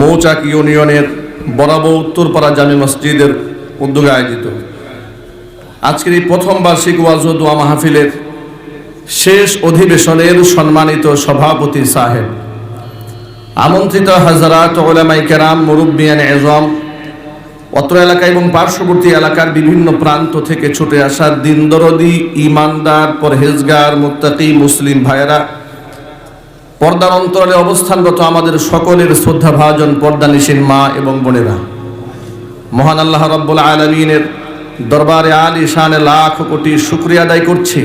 মৌচাক ইউনিয়নের বরাবর উত্তরপাড়া জামি মসজিদের উদ্যোগে আয়োজিত। আজকের এই প্রথম বার্ষিক ওয়াজ দোয়া মাহফিলের শেষ অধিবেশনের সম্মানিত সভাপতি সাহেব। আমন্ত্রিত হাজারাত ওলামাই কেরাম মুরব্বিয়ান এজম, অত্র এলাকা এবং পার্শ্ববর্তী এলাকার বিভিন্ন প্রান্ত থেকে ছুটে আসা দিনদরদি ইমানদার পরহেজগার, মুত্তাকি, মুসলিম ভাইয়েরা পর্দার অন্তরালে অবস্থানগত আমাদের সকলের শ্রদ্ধা ভাজন পর্দানিসীন মা এবং বোনেরা। মহান আল্লাহ রব্বুল আলমিনের দরবারে আলী শানে লাখ কোটি শুক্রিয়া আদায় করছি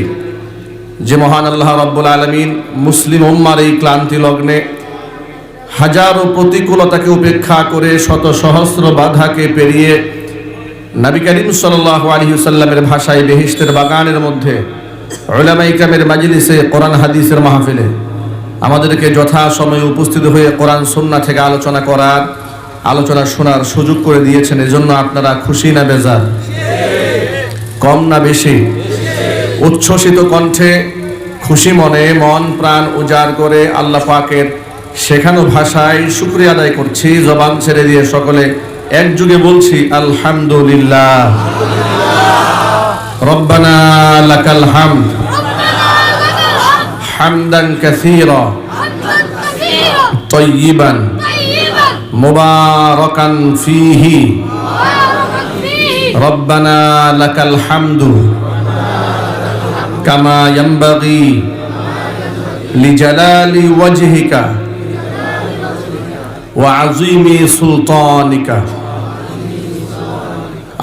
যে মহান আল্লাহ রব্বুল আলমিন মুসলিম উম্মার এই ক্লান্তি লগ্নে হাজারো প্রতিকূলতাকে উপেক্ষা করে শত সহস্র বাধাকে পেরিয়ে নবী করিম সাল্লাহ আলহিউসাল্লামের ভাষায় বেহিস্তের বাগানের মধ্যে ওলামাইকামের মাজিলিসে কোরআন হাদিসের মাহফিলে আমাদেরকে যথা সময়ে উপস্থিত হয়ে কোরআন সন্না থেকে আলোচনা করার, আলোচনা শোনার সুযোগ করে দিয়েছেন। এজন্য আপনারা খুশি না বেজার? কম না বেশি? উচ্ছ্বসিত কণ্ঠে খুশি মনে, মন, প্রাণ উজাড় করে আল্লাহ পাকের শেখানো ভাষায় শুক্রিয়া আদায় করছি। জবান ছেড়ে দিয়ে সকলে একযুগে বলছি, আলহামদুলিল্লাহ। রব্বানা লাকাল হামদ। হামদান কাসীরা طيبا مباركا فيه ربنا لك الحمد كما ينبغي لجلال وجهك وعظيم سلطانك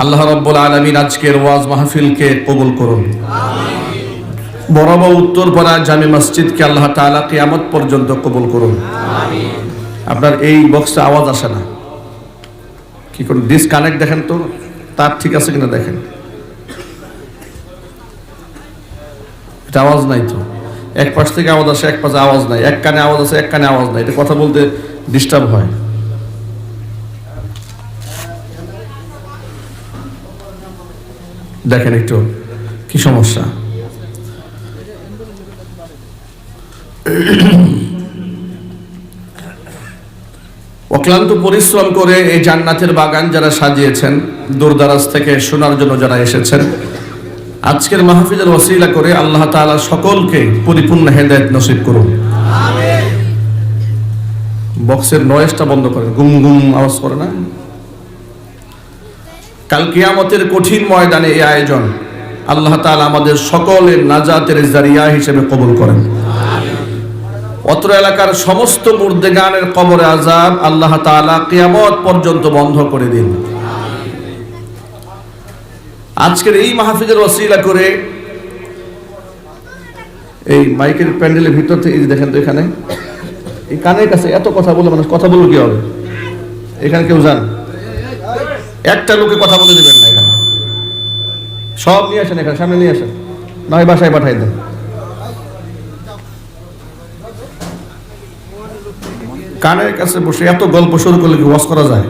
আল্লাহ রব্বুল আলমিন আজকের ওয়াজ মাহফিলকে কবুল করুন বরাবর উত্তরপাড়া জামি মসজিদকে আল্লাহ তাআলা কিয়ামত পর্যন্ত কবুল করুন। আপনার এই বক্সে আওয়াজ আসে না। কি করুন ডিসকানেক্ট দেখেন তো তার ঠিক আছে কিনা দেখেন। এটা আওয়াজ নাই তো। এক পাশ থেকে আওয়াজ আসে এক পাশে আওয়াজ নাই। এক কানে আওয়াজ আছে এক কানে আওয়াজ নাই। এটা কথা বলতে ডিস্টার্ব হয়। দেখেন একটু কি সমস্যা? অক্লান্ত পরিশ্রম করে এই জান্নাতের বাগান যারা সাজিয়েছেন, দূরদারাজ থেকে শোনার জন্য যারা এসেছেন, আজকের মাহফিজের ওসিলা করে আল্লাহ তাআলা সকলকে পরিপূর্ণ হেদায়েত নসিব করুন। বক্সের নয়েজটা বন্ধ করে গুম গুম আওয়াজ করে না? কাল কিয়ামতের কঠিন ময়দানে এই আয়োজন আল্লাহ তাআলা আমাদের সকলের নাজাতের জারিয়া হিসেবে কবুল করেন। অত্র এলাকার সমস্ত মুর্দেগানের কবরে আজাব আল্লাহ তাআলা কিয়ামত পর্যন্ত বন্ধ করে দিন। আজকের এই মাহফিজের ওসিলা করে এই মাইকের প্যান্ডেলের ভিতর থেকে দেখেন তো এখানে, এই কানের কাছে এত কথা বলে মানুষ, কথা বলবে কি হবে? এখানে কেউ যান? একটা লোকে কথা বলে দেবেন না এখানে। সব নিয়ে আসেন এখানে, সামনে নিয়ে আসেন। নয় বাসায় পাঠাই দেন। কানের কাছে বসে এত গল্প শুরু করলে কি ওয়াজ করা যায়?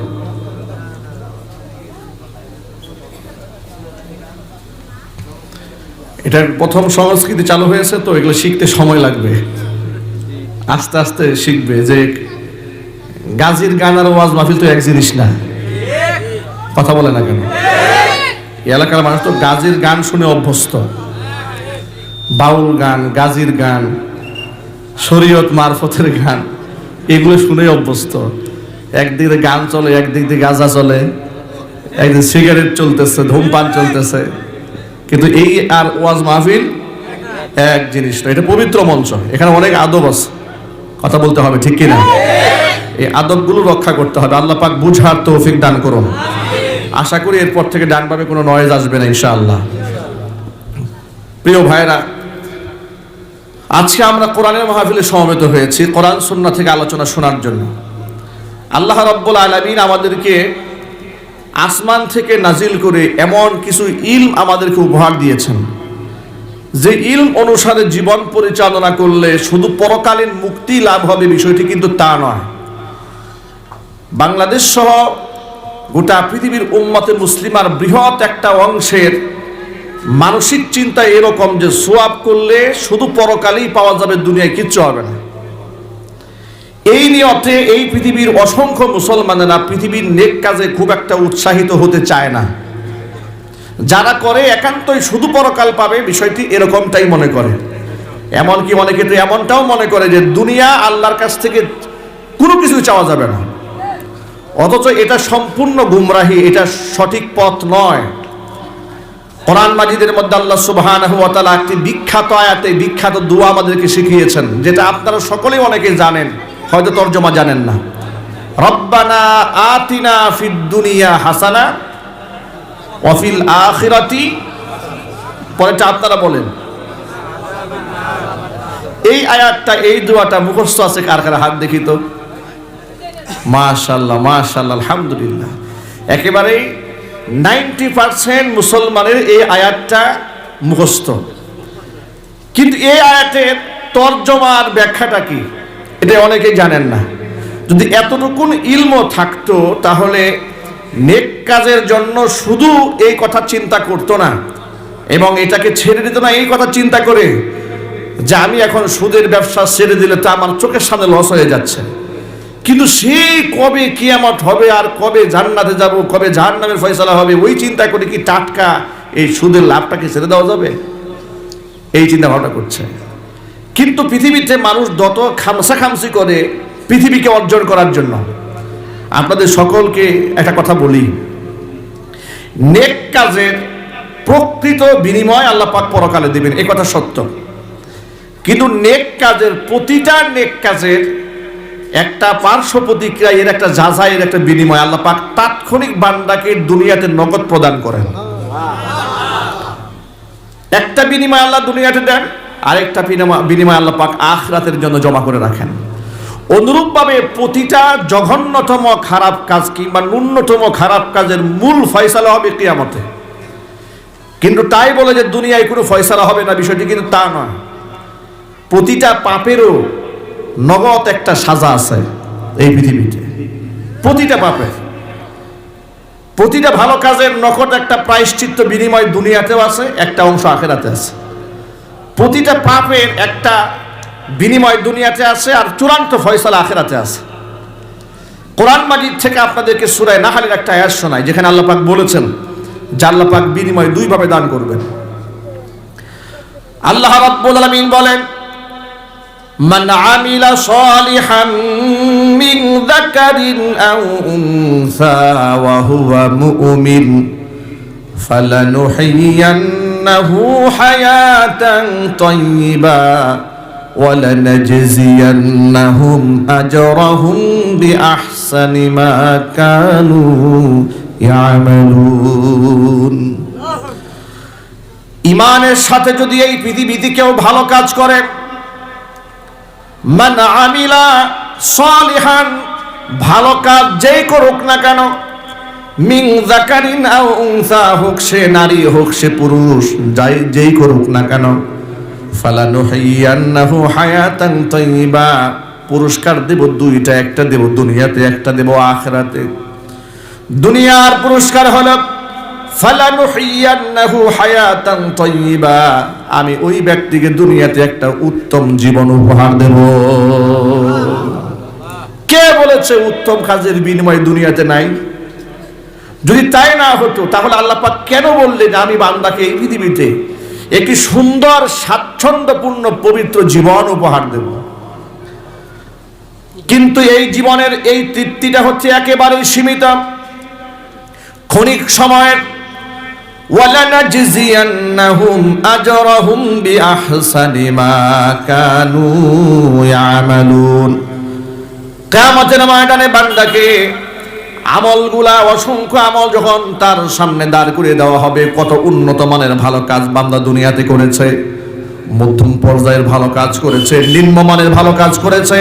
এটার প্রথম সংস্কৃতি চালু হয়েছে তো, এগুলো শিখতে সময় লাগবে। আস্তে আস্তে শিখবে যে গাজীর গান আর ওয়াজ মাহফিল তো এক জিনিস না। কথা বলে না কেন? এলাকার মানুষ তো গাজীর গান শুনে অভ্যস্ত। বাউল গান, গাজীর গান, শরীয়ত মারফতের গান। এগুলো শুনে অভ্যস্ত। একদিকে গান চলে, একদিক দিয়ে গাজা চলে একদিন সিগারেট চলতেছে, ধূমপান চলতেছে। কিন্তু এই আর ওয়াজ মাহফিল এক জিনিস না এটা পবিত্র মঞ্চ। এখানে অনেক আদব আছে। কথা বলতে হবে, ঠিক কিনা? এই আদবগুলো রক্ষা করতে হবে। আল্লাহ পাক বুঝার তৌফিক দান করুন। আশা করি এরপর থেকে ডান পাবে কোনো নয়েজ আসবে না, ইনশাআল্লাহ। প্রিয় ভাইরা আজকে আমরা কোরআনের মাহফিলে সমবেত হয়েছি, কোরআন সুন্নাহ থেকে আলোচনা শোনার জন্য। আল্লাহ রাব্বুল আলামিন আমাদেরকে আসমান থেকে নাজিল করে এমন কিছু ইলম আমাদেরকে উপহার দিয়েছেন। যে ইলম অনুসারে জীবন পরিচালনা করলে শুধু পরকালীন মুক্তি লাভ হবে বিষয়টি কিন্তু তা নয়। বাংলাদেশ সহ গোটা পৃথিবীর উম্মতে মুসলিমার বৃহৎ একটা অংশের মানসিক চিন্তা এরকম যে সোয়াব করলে শুধু পরকালেই পাওয়া যাবে, দুনিয়ায় কিচ্ছু হবে না। এই নিয়তে এই পৃথিবীর অসংখ্য মুসলমানেরা পৃথিবীর নেক কাজে খুব একটা উৎসাহিত হতে চায় না। যারা করে, একান্তই শুধু পরকাল পাবে, বিষয়টি এরকমটাই মনে করে। এমনকি অনেকে ক্ষেত্রে এমনটাও মনে করে যে দুনিয়া আল্লাহর কাছ থেকে কোনো কিছু চাওয়া যাবে না। অথচ এটা সম্পূর্ণ গুমরাহি, এটা সঠিক পথ নয়। কোরআন মাজিদের মধ্যে আল্লাহ সুবহানাহু ওয়া একটি বিখ্যাত আয়াতে, বিখ্যাত দোয়া আমাদেরকে শিখিয়েছেন, যেটা আপনারা সকলেই অনেকে জানেন, হয়তো তর্জমা জানেন না। রব্বানা আতিনা ফিদ দুনিয়া হাসানা ওয়া ফিল আখিরাতি, পরেরটা আপনারা বলেন। এই আয়াতটা, এই দোয়াটা মুখস্থ আছে কার কার হাত দেখি তো? মাশাল্লাহ মাশাল্লাহ আলহামদুলিল্লাহ। একেবারেই নাইনটি পার্সেন্ট মুসলমানের এই আয়াতটা মুখস্থ। কিন্তু এই আয়াতের তর্জমার ব্যাখ্যাটা কি? এটা অনেকেই জানেন না। যদি এতটুকুন ইলম থাকতো, তাহলে নেক কাজের জন্য শুধু এই কথা চিন্তা করতো না, এবং এটাকে ছেড়ে দিত না এই কথা চিন্তা করে যে আমি এখন সুদের ব্যবসা ছেড়ে দিলে তো আমার চোখের সামনে লস হয়ে যাচ্ছে। কিন্তু সে কবে কিয়ামত হবে আর কবে জান্নাতে যাব, কবে জাহান্নামের ফয়সালা হবে, ওই চিন্তা করে কি টাটকা এই সুদের লাভটাকে ছেড়ে দেওয়া যাবে? এই চিন্তা ভাবনা করছে। কিন্তু পৃথিবীতে মানুষ যত খামসা খামসি করে, পৃথিবীকে অর্জন করার জন্য। আপনাদের সকলকে একটা কথা বলি। নেক কাজের প্রকৃত বিনিময় আল্লাহ পাক পরকালে দিবেন, এ কথা সত্য। কিন্তু নেক কাজের প্রতিটা নেক কাজের একটা পার্শ্ব প্রতিক্রিয়া এর একটা যাচাইয়ের একটা বিনিময়। আল্লাহ পাক তাৎক্ষণিক বান্দাকে দুনিয়াতে নগদ প্রদান করেন। একটা বিনিময় আল্লাহ দুনিয়াতে দেন, আরেকটা বিনিময় আল্লাহ পাক আখরাতের জন্য জমা করে রাখেন। অনুরূপভাবে প্রতিটা জঘন্যতম খারাপ কাজ কিংবা ন্যূনতম খারাপ কাজের মূল ফয়সালা হবে কিয়ামতে। কিন্তু তাই বলে যে দুনিয়ায় কোনো ফয়সালা হবে না, বিষয়টি কিন্তু তা নয়। প্রতিটা পাপেরও নগদ একটা সাজা আছে এই পৃথিবীতে। প্রতিটা পাপের। প্রতিটা ভালো কাজের নকট একটা প্রায়শ্চিত্ত বিনিময় দুনিয়াতেও আছে, একটা অংশ আখেরাতে আছে। প্রতিটা পাপের একটা বিনিময় দুনিয়াতে আছে আর চূড়ান্ত ফয়সালা আখেরাতে আছে। কোরআন মাজিদ থেকে আপনাদেরকে সুরায় নাহালের একটা আয়াত শোনায় যেখানে আল্লাহ পাক বলেছেন, যে আল্লাহ পাক বিনিময় দুইভাবে দান করবেন। আল্লাহ আলামিন বলেন من عمل صالحا من ذكر أو أنثى وهو مؤمن فلنحيينه حياة طيبة ولنجزينهم أجرهم بأحسن ما كانوا يعملون ইমানের সাথে যদি এই পৃথিবীতে কেউ ভালো কাজ করে মান আমিলা সলিহান, ভালো কাজ যেই করুক না কেন মিং জাকারিন আও উনসা, হোক সে নারী, হোক সে পুরুষ, যাই, যেই করুক না কেন, ফালানুহাইয়ান্নাহু হায়াতান তাইয়্যিবা পুরস্কার দেব দুইটা, একটা দেব দুনিয়াতে, একটা দেব আখিরাতে। দুনিয়ার পুরস্কার হলো আমি ওই ব্যক্তিকে দুনিয়াতে একটা উত্তম জীবন উপহার দেব। কে বলেছে উত্তম কাজের বিনিময় দুনিয়াতে নাই? যদি তাই না হতো, তাহলে আল্লাহ পাক কেন বললেন, আমি বান্দাকে এই পৃথিবীতে একটি সুন্দর, স্বাচ্ছন্দ্যপূর্ণ, পবিত্র জীবন উপহার দেব কিন্তু এই জীবনের এই তৃপ্তিটা হচ্ছে একেবারেই সীমিত। ক্ষণিক সময়ের ওয়ালানাজজিয়ান্নাহুম আজরাহুম বিআহসানি মা কানু ইয়ামালুন। কিয়ামতের ময়দানে বান্দাকে আমলগুলা, অসংখ্য আমল যখন তার সামনে দাঁড় করে দেওয়া হবে, কত উন্নত মানের ভালো কাজ বান্দা দুনিয়াতে করেছে, মধ্যম পর্যায়ের ভালো কাজ করেছে নিম্নমানের ভালো কাজ করেছে,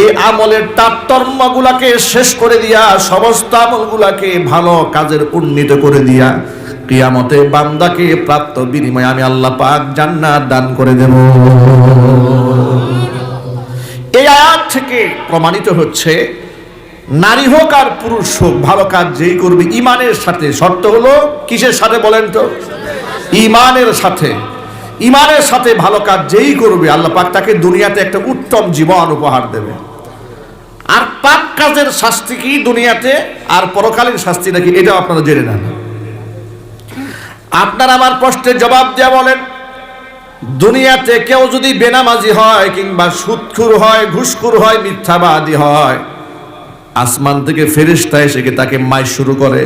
এই আমলের তারতম্যগুলাকে শেষ করে দিয়া, সমস্ত আমলগুলাকে ভালো কাজের উন্নীত করে দিয়া কিয়ামতে বান্দাকে প্রাপ্ত বিনিময়ে আমি আল্লাহ পাক জান্নাত দান করে দেব। এই আয়াত থেকে প্রমাণিত হচ্ছে, নারী হোক আর পুরুষ হোক, ভালো কাজ যেই করবে, ইমানের সাথে। শর্ত হলো, কিসের সাথে বলেন তো? ইমানের সাথে। ইমানের সাথে ভালো কাজ যেই করবে, আল্লাহ পাক তাকে দুনিয়াতে একটা উত্তম জীবন উপহার দেবে। পাপ কাজের শাস্তি কি দুনিয়াতে? আর পরকালীন শাস্তি নাকি? এটাও আপনারা জেনে নেন। আপনার আমার প্রশ্নের জবাব দেওয়া বলেন, দুনিয়াতে কেউ যদি বেনামাজি হয় কিংবা সুৎখুর হয়, ঘুষখুর হয়, মিথ্যাবাদী হয়, আসমান থেকে ফেরিস্তা এসে তাকে মাই শুরু করে?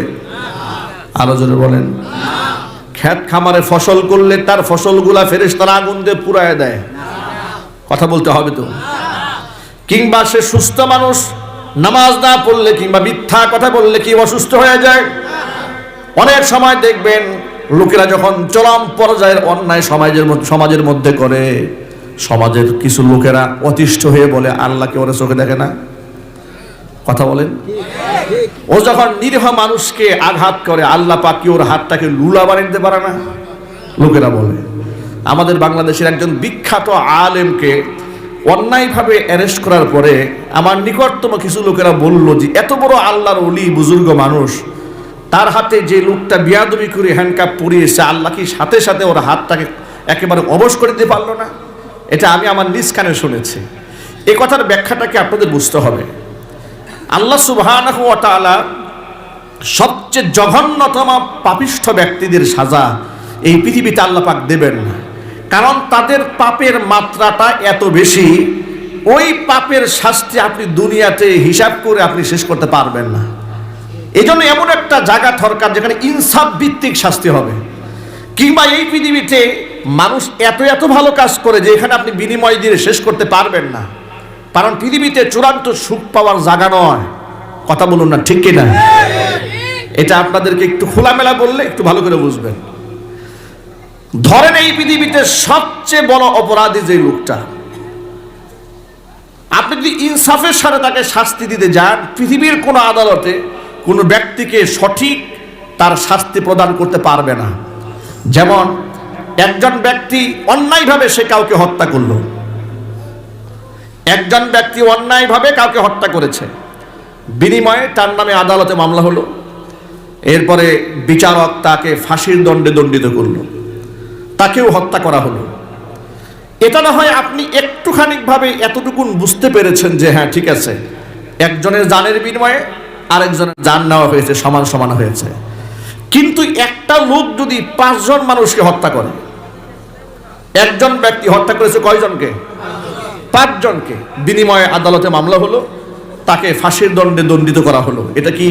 আরও জোরে বলেন। খ্যাত খামারে ফসল করলে তার ফসলগুলা ফেরেশতারা আগুন দিয়ে পুরায় দেয়। কথা বলতে হবে তো। কিংবা সে সুস্থ মানুষ, নামাজ না পড়লে কিংবা মিথ্যা কথা বললে কি অসুস্থ হয়ে যায়? অনেক সময় দেখবেন লোকেরা যখন চরম পর্যায়ের অন্যায় সমাজের সমাজের মধ্যে করে, সমাজের কিছু লোকেরা অতিষ্ঠ হয়ে বলে, আল্লাহকে ওরা চোখে দেখে না। কথা বলেন? ও যখন নিরীহ মানুষকে আঘাত করে, আল্লাহ পাকি ওর হাতটাকে লুলা বানিয়ে দিতে পারে না? লোকেরা বলে, আমাদের বাংলাদেশের একজন বিখ্যাত আলেমকে অন্যায়ভাবে অ্যারেস্ট করার পরে আমার নিকটতম কিছু লোকেরা বলল যে, এত বড় আল্লাহর অলি বুজুর্গ মানুষ তার হাতে যে লোকটা বিয়াদবি করে হ্যান্ডকাপ পরিয়েছে, আল্লাহ কি সাথে সাথে ওর হাতটাকে একেবারে অবশ করে দিতে পারল না? এটা আমি আমার নিজ কানে শুনেছি। এ কথার ব্যাখ্যাটাকে আপনাদের বুঝতে হবে? আল্লাহ তাআলা সবচেয়ে জঘন্যতম পাপিষ্ঠ ব্যক্তিদের সাজা এই পৃথিবীতে আল্লাহ পাক দেবেন না। কারণ তাদের পাপের মাত্রাটা এত বেশি, ওই পাপের শাস্তি আপনি দুনিয়াতে হিসাব করে আপনি শেষ করতে পারবেন না। এই জন্য এমন একটা জায়গা দরকার যেখানে ইনসাফ ভিত্তিক শাস্তি হবে। কিংবা এই পৃথিবীতে মানুষ এত এত ভালো কাজ করে যে এখানে আপনি বিনিময় দিয়ে শেষ করতে পারবেন না। কারণ পৃথিবীতে চূড়ান্ত সুখ পাওয়ার জায়গা নয়। কথা বলুন না, ঠিক কিনা? এটা আপনাদেরকে একটু খোলামেলা বললে একটু ভালো করে বুঝবেন। ধরেন এই পৃথিবীতে সবচেয়ে বড় অপরাধী যে লোকটা। আপনি যদি ইনসাফের সাথে তাকে শাস্তি দিতে যান, পৃথিবীর কোনো আদালতে কোনো ব্যক্তিকে সঠিক তার শাস্তি প্রদান করতে পারবে না। যেমন, একজন ব্যক্তি অন্যায়ভাবে সে কাউকে হত্যা করল। একজন ব্যক্তি অন্যায়ভাবে কাউকে হত্যা করেছে। বিনিময়ে তার নামে আদালতে মামলা হলো। এরপরে বিচারক তাকে ফাঁসির দণ্ডে দণ্ডিত করল। তাকেও হত্যা করা হলো। এটা না হয় আপনি একটুখানিকভাবে এতটুকুন বুঝতে পেরেছেন যে হ্যাঁ ঠিক আছে। একজনের জানের বিনিময়ে আরেকজনের যান নেওয়া হয়েছে, সমান সমান হয়েছে। কিন্তু একটা লোক যদি পাঁচজন মানুষকে হত্যা করে, একজন ব্যক্তি হত্যা করেছে কয়জনকে? পাঁচজনকে। বিনিময়ে আদালতে মামলা হলো, তাকে ফাঁসির দণ্ডে দণ্ডিত করা হলো। এটা কি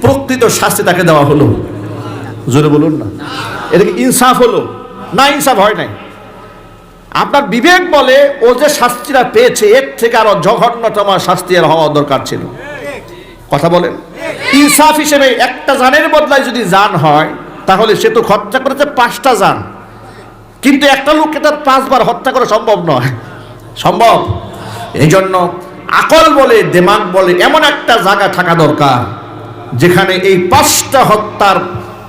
প্রকৃত শাস্তি তাকে দেওয়া হলো? জোরে বলুন না। এটা কি ইনসাফ হলো? না, ইনসাফ হয় নাই। আপনার বিবেক বলে, ও যে শাস্তিটা পেয়েছে, এর থেকে আরও জঘন্যতম শাস্তি আর হওয়া দরকার ছিল। কথা বলেন। ইনসাফ হিসেবে একটা জানের বদলায় যদি জান হয়, তাহলে সে তো হত্যা করেছে পাঁচটা জান। কিন্তু একটা লোককে তার পাঁচবার হত্যা করা সম্ভব নয়। সম্ভব? এই জন্য আকল বলে, দেমাগ বলে এমন একটা জায়গা থাকা দরকার, যেখানে এই পাঁচটা হত্যার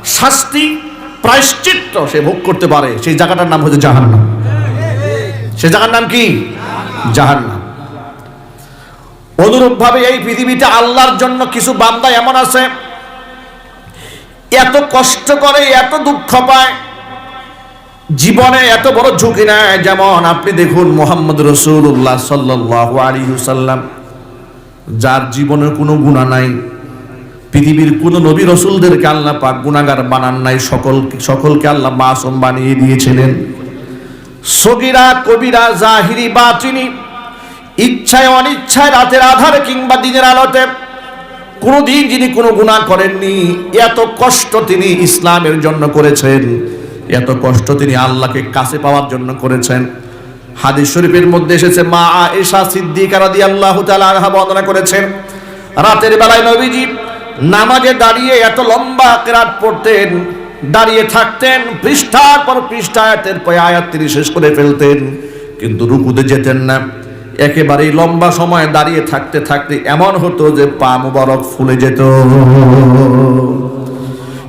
শাস্তি প্রায়শ্চিত্ত সে ভোগ করতে পারে। সেই জায়গাটার নাম হচ্ছে জাহান্নাম। সে জায়গার নাম কি? জাহান্নাম। অনুরূপ ভাবে এই পৃথিবীতে আল্লাহর জন্য কিছু বান্দা এমন আছে, এত কষ্ট করে, এত দুঃখ পায়, জীবনে এত বড় ঝুঁকি নেয়। যেমন আপনি দেখুন মোহাম্মদ রসুল্লাহ সাল্লাহ আলী যার জীবনের কোনো গুণা নাই, পৃথিবীর কোন নবী রসুলদেরকে আল্লাহ পাক গুণাগার বানান নাই, সকল সকলকে আল্লাহ মাসুম বানিয়ে দিয়েছিলেন। সগিরা, কবিরা, জাহিরি বা চিনি ইচ্ছায় অনিচ্ছায় রাতের আধারে কিংবা দিনের আলোতে। কোনোদিন যিনি কোনো গুণা করেননি, এত কষ্ট তিনি ইসলামের জন্য করেছেন। এত কষ্ট তিনি আল্লাহকে কাছে পাওয়ার জন্য করেছেন। হাদিস শরীফের মধ্যে এসেছে, মা আয়েশা সিদ্দিকা রাদিয়াল্লাহু তাআলা আনহা বর্ণনা করেছেন, রাতের বেলায় নবীজি নামাজে দাঁড়িয়ে এত লম্বা কেরাত পড়তেন, দাঁড়িয়ে থাকতেন, পৃষ্ঠার পর পৃষ্ঠা আয়াতের পর আয়াত তিনি শেষ করে ফেলতেন, কিন্তু রুকুতে যেতেন না। একেবারেই লম্বা সময় দাঁড়িয়ে থাকতে থাকতে এমন হতো যে পা মুবারক ফুলে যেত।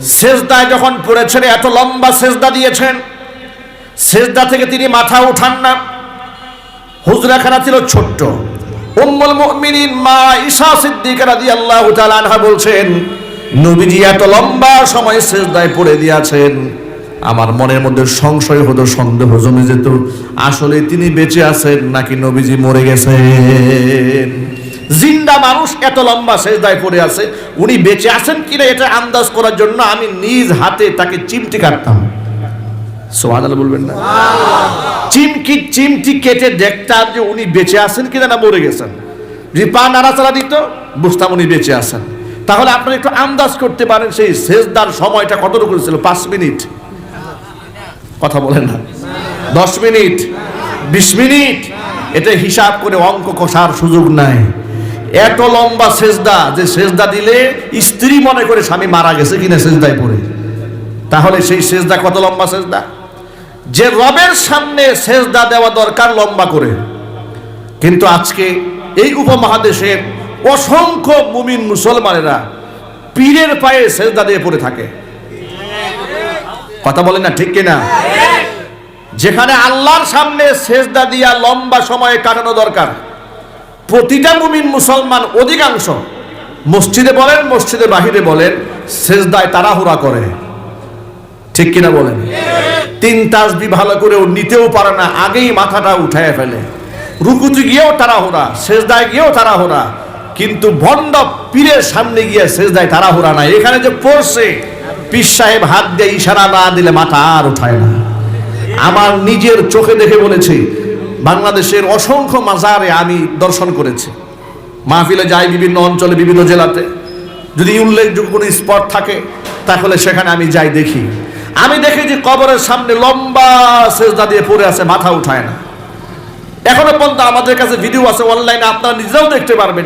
সেজদায় যখন পড়েছেন এত লম্বা সেজদা দিয়েছেন, সেজদা থেকে তিনি মাথা উঠান না। হুজরাখানা ছিল ছোট্ট। উম্মুল মুমিনিন মা ঈশা সিদ্দিকা রাদিয়াল্লাহু তাআলা আনহা বলছেন, নবীজি এত লম্বা সময় সেজদায় পড়ে দিয়েছেন। আমার মনের মধ্যে সংশয় হতো, সন্দেহ জমে যেত। আসলে তিনি বেঁচে আছেন নাকি নবীজি মরে গেছেন? জিন্দা মানুষ এত লম্বা সেজদায় পড়ে আছে, উনি বেঁচে আছেন কিনা এটা আন্দাজ করার জন্য আমি নিজ হাতে তাকে চিমটি কাটতাম। সোহাদ বলবেন না? চিমকি চিমটি কেটে দেখতাম যে উনি বেঁচে আছেন কিনা না মরে গেছেন। যদি পা নাড়াচাড়া দিত, বুঝতাম উনি বেঁচে আছেন। তাহলে আপনারা একটু আন্দাজ করতে পারেন সেই শেষদার সময়টা কতটুকু ছিল? পাঁচ মিনিট। কথা বলেন না। দশ মিনিট, বিশ মিনিট এটা হিসাব করে অঙ্ক কষার সুযোগ নাই। এত লম্বা সেজদা, যে সেজদা দিলে স্ত্রী মনে করে স্বামী মারা গেছে কিনা সেজদায় পড়ে। তাহলে সেই সেজদা কত লম্বা সেজদা? যে রবের সামনে সেজদা দেওয়া দরকার লম্বা করে। কিন্তু আজকে এই উপমহাদেশের অসংখ্য মুমিন মুসলমানেরা পীরের পায়ে সেজদা দিয়ে পড়ে থাকে। কথা বলেন না, ঠিক কিনা? যেখানে আল্লাহর সামনে সেজদা দিয়া লম্বা সময়ে কাটানো দরকার। প্রতিটা মুমিন মুসলমান অধিকাংশ মসজিদে বলেন, মসজিদে বাহিরে বলেন, সেজদায় তাড়াহুড়া করে। ঠিক কিনা বলেন? তিন তাসবি ভালো করেও নিতেও পারে না, আগেই মাথাটা উঠায় ফেলে। রুকুতে গিয়েও তাড়াহুড়া, সেজদায় গিয়েও তাড়াহুড়া, কিন্তু ভণ্ড পীরের সামনে গিয়ে সেজদায় তাড়াহুড়া নাই। এখানে যে পড়ছে, পীর সাহেব হাত দিয়ে ইশারা না দিলে মাথা আর উঠায় না। আমার নিজের চোখে দেখে বলেছি, বাংলাদেশের অসংখ্য মাজারে আমি দর্শন করেছি। মাহফিলে যাই বিভিন্ন অঞ্চলে, বিভিন্ন জেলাতে। যদি উল্লেখযোগ্য কোনো স্পট থাকে, তাহলে সেখানে আমি যাই দেখি। আমি দেখি যে কবরের সামনে লম্বা সেজদা দিয়ে পড়ে আছে, মাথা উঠায় না। এখনও পর্যন্ত আমাদের কাছে ভিডিও আছে অনলাইনে আপনারা নিজেও দেখতে পারবেন